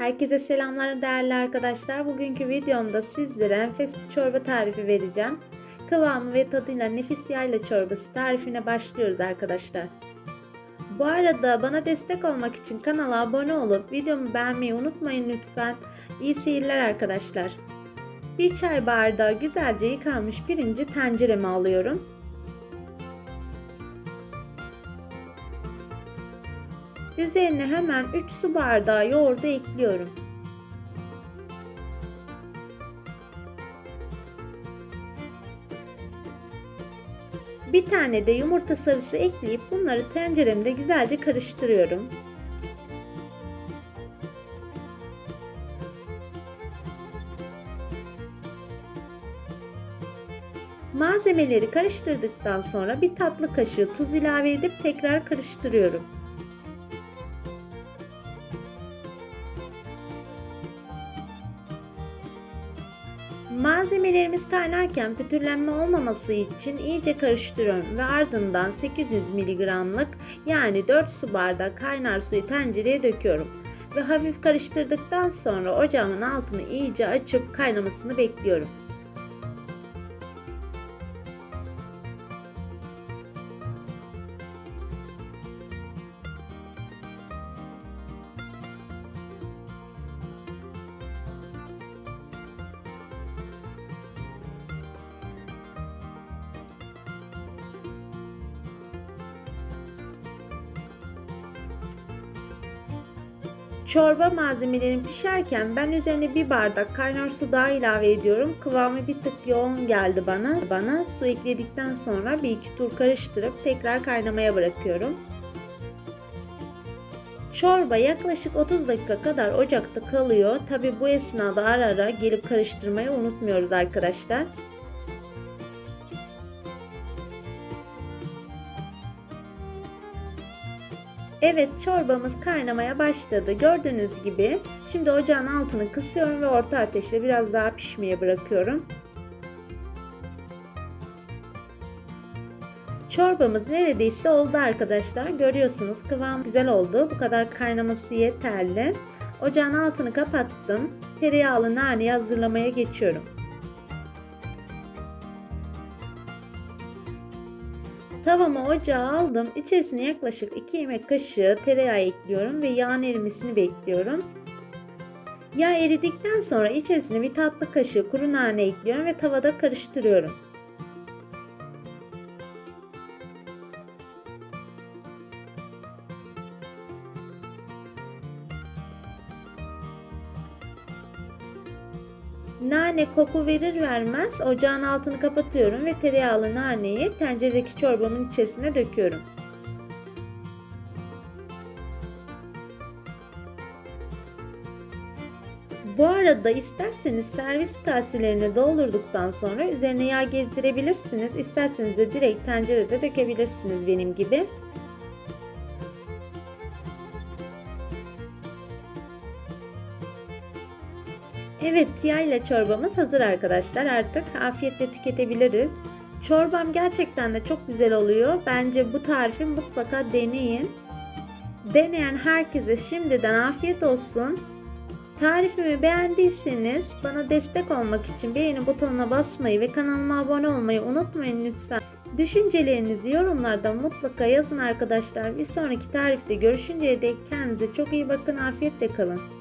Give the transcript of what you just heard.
Herkese selamlar değerli arkadaşlar. Bugünkü videomda sizlere enfes bir çorba tarifi vereceğim. Kıvamı ve tadıyla nefis yayla çorbası tarifine başlıyoruz arkadaşlar. Bu arada bana destek olmak için kanala abone olup videomu beğenmeyi unutmayın lütfen. İyi seyirler arkadaşlar. Bir çay bardağı güzelce yıkanmış pirinci tencereme alıyorum. Üzerine hemen 3 su bardağı yoğurdu ekliyorum. Bir tane de yumurta sarısı ekleyip bunları tenceremde güzelce karıştırıyorum. Malzemeleri karıştırdıktan sonra bir tatlı kaşığı tuz ilave edip tekrar karıştırıyorum. Malzemelerimiz kaynarken pütürlenme olmaması için iyice karıştırıyorum ve ardından 800 mg'lık yani 4 su bardağı kaynar suyu tencereye döküyorum. Ve hafif karıştırdıktan sonra ocağımın altını iyice açıp kaynamasını bekliyorum. Çorba malzemelerim pişerken ben üzerine bir bardak kaynar su daha ilave ediyorum. Kıvamı bir tık yoğun geldi bana. Bana su ekledikten sonra bir iki tur karıştırıp tekrar kaynamaya bırakıyorum. Çorba yaklaşık 30 dakika kadar ocakta kalıyor. Tabi bu esnada ara ara gelip karıştırmayı unutmuyoruz arkadaşlar. Evet çorbamız kaynamaya başladı. Gördüğünüz gibi şimdi ocağın altını kısıyorum ve orta ateşte biraz daha pişmeye bırakıyorum. Çorbamız neredeyse oldu arkadaşlar. Görüyorsunuz kıvam güzel oldu. Bu kadar kaynaması yeterli. Ocağın altını kapattım. Tereyağlı naneyi hazırlamaya geçiyorum. Tavamı ocağa aldım. İçerisine yaklaşık 2 yemek kaşığı tereyağı ekliyorum ve yağın erimesini bekliyorum. Yağ eridikten sonra içerisine bir tatlı kaşığı kuru nane ekliyorum ve tavada karıştırıyorum. Nane koku verir vermez ocağın altını kapatıyorum ve tereyağlı naneyi tenceredeki çorbamın içerisine döküyorum. Bu arada isterseniz servis kaselerine doldurduktan sonra üzerine yağ gezdirebilirsiniz. İsterseniz de direkt tencerede dökebilirsiniz benim gibi. Evet yayla çorbamız hazır arkadaşlar artık afiyetle tüketebiliriz. Çorbam gerçekten de çok güzel oluyor. Bence bu tarifi mutlaka deneyin. Deneyen herkese şimdiden afiyet olsun. Tarifimi beğendiyseniz bana destek olmak için beğeni butonuna basmayı ve kanalıma abone olmayı unutmayın lütfen. Düşüncelerinizi yorumlarda mutlaka yazın arkadaşlar. Bir sonraki tarifte görüşünceye dek kendinize çok iyi bakın. Afiyetle kalın.